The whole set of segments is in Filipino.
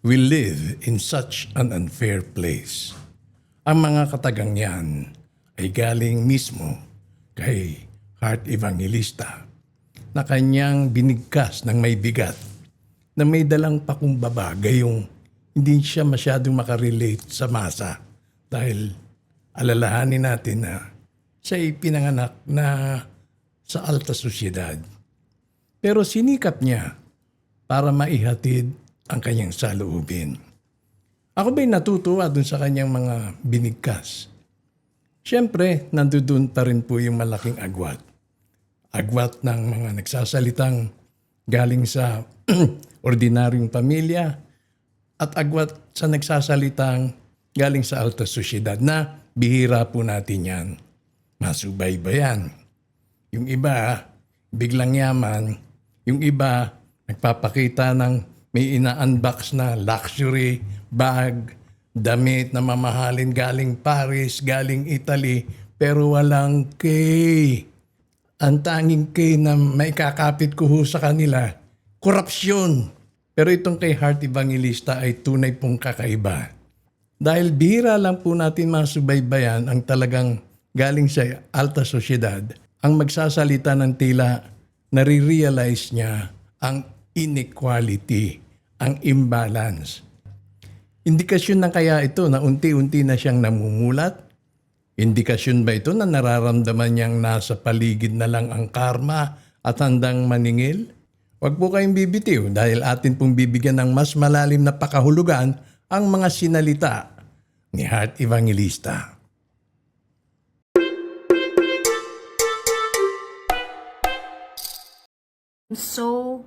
We live in such an unfair place. Ang mga katagang yan ay galing mismo kay Heart Evangelista na kanyang binigkas ng may bigat na may dalang pakumbaba gayong hindi siya masyadong makarelate sa masa dahil alalahanin natin na siya ay pinanganak na sa alta sosyedad. Pero sinikap niya para maihatid ang kanyang saloobin. Ako ba'y natutuwa dun sa kanyang mga binigkas? Siyempre, nandoon pa rin po yung malaking agwat. Agwat ng mga nagsasalitang galing sa ordinaryong pamilya at agwat sa nagsasalitang galing sa alta sosyedad na bihira po natin yan. Masubaybayan. Yung iba, biglang yaman. Yung iba, nagpapakita ng may ina-unbox na luxury bag, damit na mamahalin galing Paris, galing Italy, pero walang K. Ang tanging K na may kakapit ko sa kanila, korupsyon. Pero itong kay Heart Evangelista ay tunay pong kakaiba. Dahil bihira lang po natin masubaybayan ang talagang galing sa alta sosyedad, ang magsasalita ng tila nare-realize niya ang inequality, ang imbalance. Indikasyon na kaya ito na unti-unti na siyang namumulat? Indikasyon ba ito na nararamdaman niyang nasa paligid na lang ang karma at handang maningil? Huwag po kayong bibitiw dahil atin pong bibigyan ng mas malalim na pakahulugan ang mga sinalita ni Heart Evangelista. so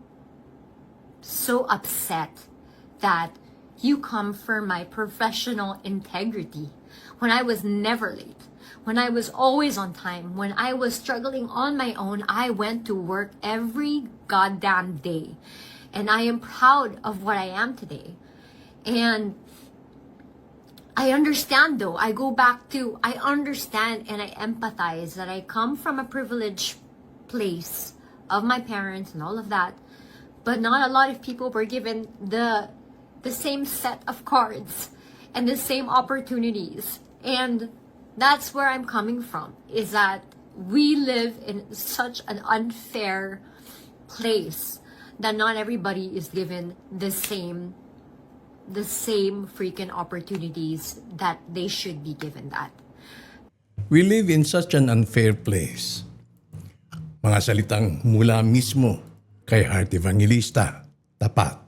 so upset that you come for my professional integrity when I was never late, when I was always on time, when I was struggling on my own, I went to work every goddamn day. And I am proud of what I am today. And I understand though. I go back to, I understand and I empathize that I come from a privileged place of my parents and all of that. But not a lot of people were given the the same set of cards and the same opportunities. And that's where I'm coming from is that we live in such an unfair place that not everybody is given the same the same freaking opportunities that they should be given that. We live in such an unfair place. Mga salitang mula mismo kay Heart Evangelista, tapat,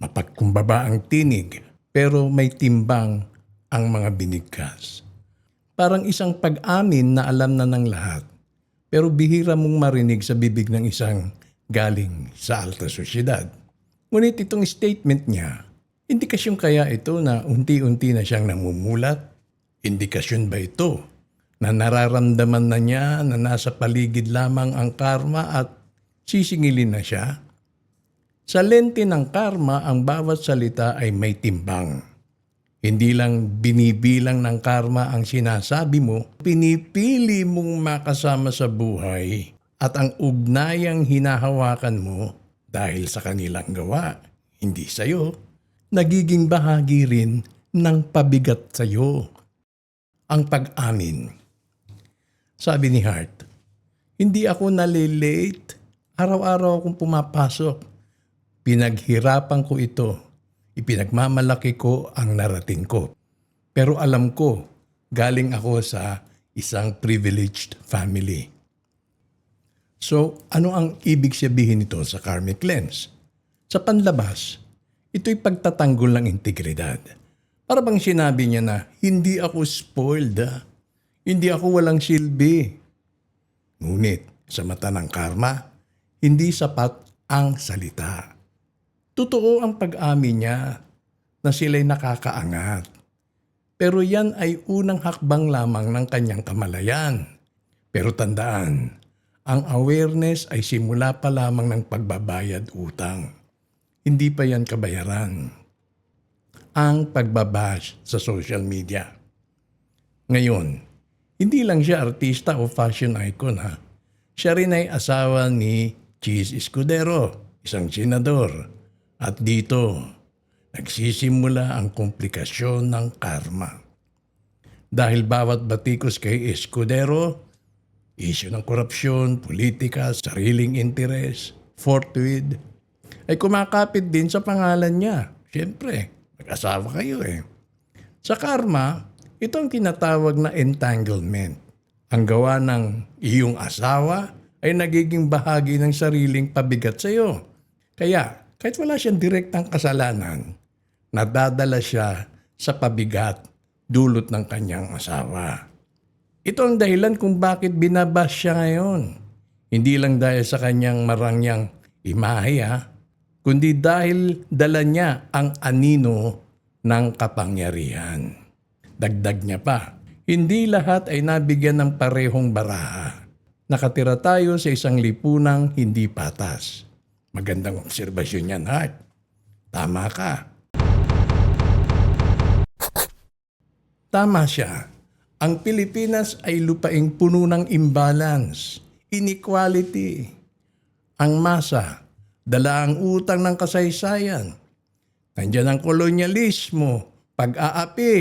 mapagkumbaba ang tinig, pero may timbang ang mga binigkas. Parang isang pag-amin na alam na ng lahat, pero bihira mong marinig sa bibig ng isang galing sa alta sosyedad. Ngunit itong statement niya, indikasyon kaya ito na unti-unti na siyang namumulat? Indikasyon ba ito na nararamdaman na niya na nasa paligid lamang ang karma at sisingilin na siya? Sa lente ng karma, ang bawat salita ay may timbang. Hindi lang binibilang ng karma ang sinasabi mo, pinipili mong makasama sa buhay at ang ugnayang hinahawakan mo dahil sa kanilang gawa, hindi sa'yo, nagiging bahagi rin ng pabigat sa'yo. Ang pag-amin. Sabi ni Hart, hindi ako nalilate. Araw-araw akong pumapasok. Pinaghirapan ko ito. Ipinagmamalaki ko ang narating ko. Pero alam ko, galing ako sa isang privileged family. So, ano ang ibig sabihin nito sa karmic lens? Sa panlabas, ito'y pagtatanggol ng integridad. Para bang sinabi niya na, hindi ako spoiled, ah. hindi ako walang silbi. Ngunit, sa mata ng karma, hindi sapat ang salita. Totoo ang pag-amin niya na sila'y nakakaangat. Pero yan ay unang hakbang lamang ng kanyang kamalayan. Pero tandaan, ang awareness ay simula pa lamang ng pagbabayad utang. Hindi pa yan kabayaran. Ang pagbabash sa social media. Ngayon, hindi lang siya artista o fashion icon ha. Siya rin ay asawa ni Cheese Escudero, isang senador. At dito, nagsisimula ang komplikasyon ng karma. Dahil bawat batikos kay Escudero, isyu ng korupsyon, politika, sariling interes, fortuit, ay kumakapit din sa pangalan niya. Siyempre, mag-asawa kayo eh. Sa karma, ito ang tinatawag na entanglement. Ang gawa ng iyong asawa ay nagiging bahagi ng sariling pabigat sa iyo. Kaya, kahit wala siyang direktang kasalanan, nadadala siya sa pabigat dulot ng kanyang asawa. Ito ang dahilan kung bakit binabas siya ngayon. Hindi lang dahil sa kanyang marangyang imahe ha, kundi dahil dala niya ang anino ng kapangyarihan. Dagdag niya pa, hindi lahat ay nabigyan ng parehong baraha. Nakatira tayo sa isang lipunang hindi patas. Magandang obserbasyon yan, Hart. Tama ka. Tama siya. Ang Pilipinas ay lupaing puno ng imbalance, inequality. Ang masa, dala ang utang ng kasaysayan. Nandiyan ang kolonyalismo, pag-aapi,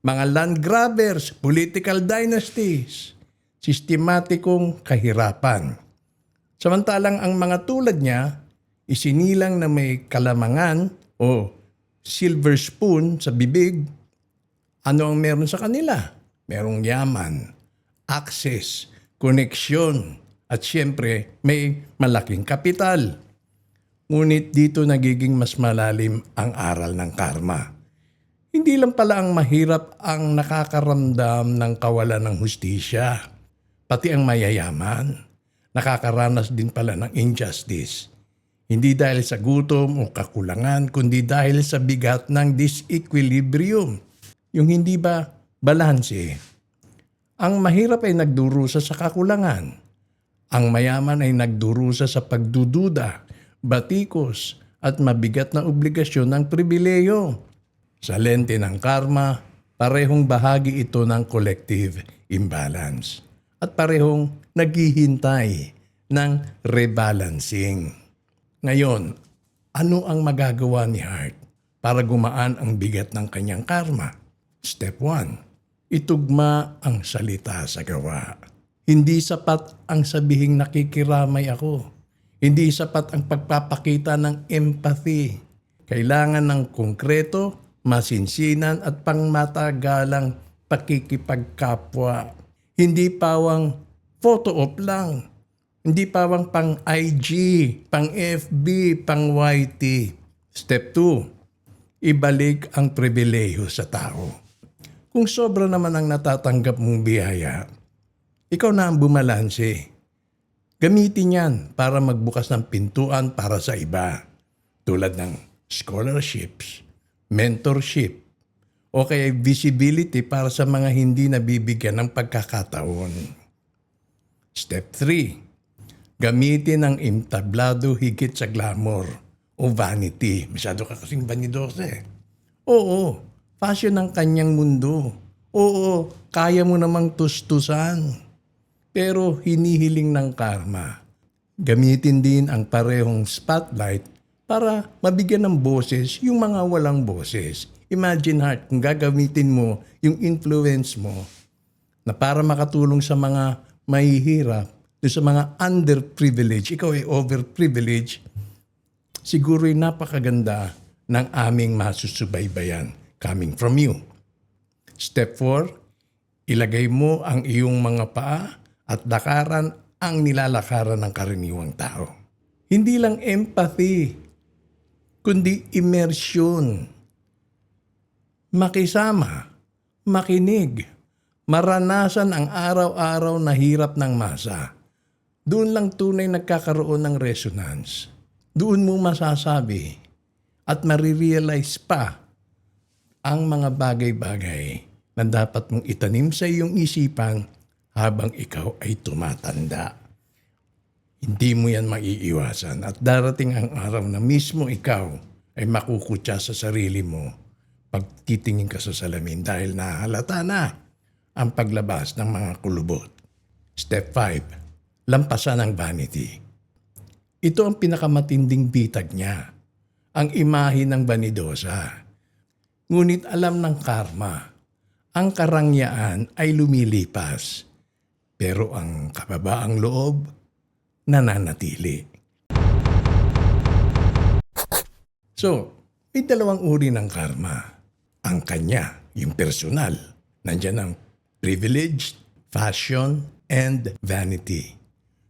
mga land grabbers, political dynasties, sistematikong kahirapan. Samantalang ang mga tulad niya, isinilang na may kalamangan o silver spoon sa bibig, ano ang meron sa kanila? Merong yaman, access, koneksyon, at siyempre may malaking kapital. Ngunit dito nagiging mas malalim ang aral ng karma. Hindi lang pala ang mahirap ang nakakaramdam ng kawalan ng hustisya. Pati ang mayayaman, nakakaranas din pala ng injustice. Hindi dahil sa gutom o kakulangan, kundi dahil sa bigat ng disequilibrium. Yung hindi ba balanse? Ang mahirap ay nagdurusa sa kakulangan. Ang mayaman ay nagdurusa sa pagdududa, batikos, at mabigat na obligasyon ng pribileyo. Sa lente ng karma, parehong bahagi ito ng collective imbalance at parehong naghihintay ng rebalancing. Ngayon, ano ang magagawa ni Hart para gumaan ang bigat ng kanyang karma? Step 1. Itugma ang salita sa gawa. Hindi sapat ang sabihing nakikiramay ako. Hindi sapat ang pagpapakita ng empathy. Kailangan ng konkreto, masinsinan at pangmatagalang pakikipagkapwa. Hindi pawang photo op lang. Hindi pawang pang IG, pang FB, pang YT. Step 2. Ibalik ang pribileyo sa tao. Kung sobra naman ang natatanggap mong biyaya, ikaw na ang bumalanse. Gamitin yan para magbukas ng pintuan para sa iba. Tulad ng scholarships, mentorship, o kaya visibility para sa mga hindi nabibigyan ng pagkakataon. Step 3. Gamitin ang imtablado higit sa glamour o vanity. Masyado ka kasing vanidose. Oo, fashion ang kanyang mundo. Oo, kaya mo namang tustusan. Pero hinihiling ng karma. Gamitin din ang parehong spotlight para mabigyan ng boses yung mga walang boses. Imagine heart, kung gagamitin mo yung influence mo na para makatulong sa mga mahihirap, sa mga underprivileged, ikaw ay overprivileged, siguro ay napakaganda ng aming masusubaybayan coming from you. Step 4, ilagay mo ang iyong mga paa at lakaran ang nilalakaran ng karaniwang tao. Hindi lang empathy, kundi immersion. Makisama, makinig, maranasan ang araw-araw na hirap ng masa. Doon lang tunay nagkakaroon ng resonance. Doon mo masasabi at marirealize pa ang mga bagay-bagay na dapat mong itanim sa iyong isipan habang ikaw ay tumatanda. Hindi mo yan maiiwasan at darating ang araw na mismo ikaw ay makukutya sa sarili mo pag titingin ka sa salamin dahil nahalata na ang paglabas ng mga kulubot. Step 5. Lampasan ang vanity. Ito ang pinakamatinding bitag niya. Ang imahe ng banidosa. Ngunit alam ng karma, ang karangyaan ay lumilipas, pero ang kababaang loob nananatili. So, may dalawang uri ng karma. Ang kanya, yung personal. Nandyan ang privilege, fashion, and vanity.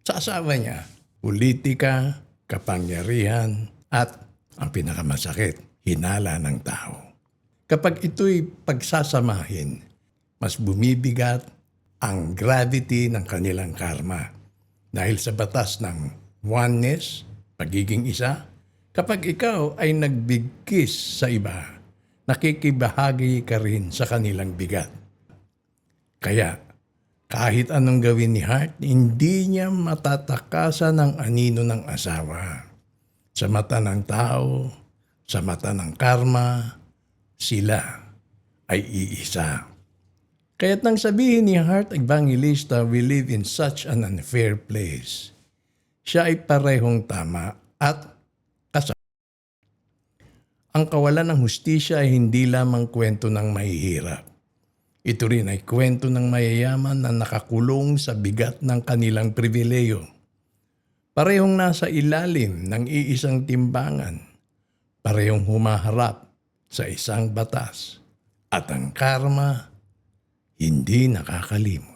Sa asawa niya, politika, kapangyarihan, at ang pinakamasakit, hinala ng tao. Kapag ito'y pagsasamahin, mas bumibigat ang gravity ng kanilang karma. Dahil sa batas ng oneness, pagiging isa, kapag ikaw ay nagbigkis sa iba, nakikibahagi ka rin sa kanilang bigat. Kaya, kahit anong gawin ni Hart, hindi niya matatakasan ang anino ng asawa. Sa mata ng tao, sa mata ng karma, sila ay iisa. Kaya't nang sabihin ni Hart Evangelista, we live in such an unfair place. Siya ay parehong tama at. Ang kawalan ng hustisya ay hindi lamang kwento ng mahihirap. Ito rin ay kwento ng mayayaman na nakakulong sa bigat ng kanilang pribileyo. Parehong nasa ilalim ng iisang timbangan. Parehong humaharap sa isang batas. At ang karma, hindi nakakalimot.